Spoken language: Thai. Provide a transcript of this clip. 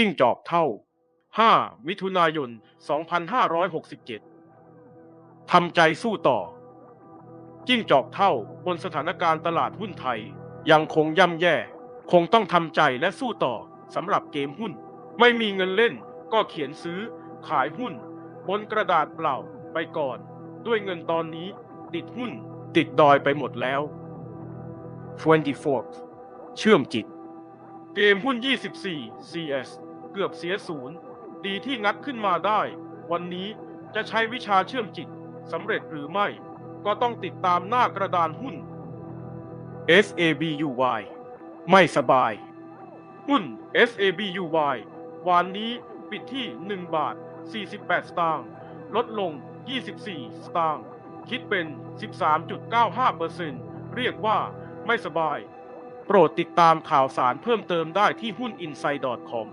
จิ้งจอกเท่า 5 มิถุนายน 2567 ทำใจสู้ต่อ จิ้งจอกเท่าบนสถานการณ์ตลาดหุ้นไทย ยังคงย่ำแย่ คงต้องทำใจและสู้ต่อสำหรับเกมหุ้น ไม่มีเงินเล่นก็เขียนซื้อ ขายหุ้น บนกระดาษเปล่าไปก่อน ด้วยเงินตอนนี้ติดหุ้น ติดดอยไปหมดแล้ว 24 เชื่อมจิต เกมหุ้น 24 CS เกือบเสียศูนย์ ดีที่งัดขึ้นมาได้ วันนี้จะใช้วิชาเชื่อมจิตสำเร็จหรือไม่ ก็ต้องติดตามหน้ากระดานหุ้น SABUY ไม่สบาย หุ้น SABUY วันนี้ปิดที่ 1 บาท 48 สตางค์ลดลง 24 สตางค์คิดเป็น 13.95%เรียกว่าไม่สบาย โปรดติดตามข่าวสารเพิ่มเติมได้ที่หุ้น i n s i d e c o m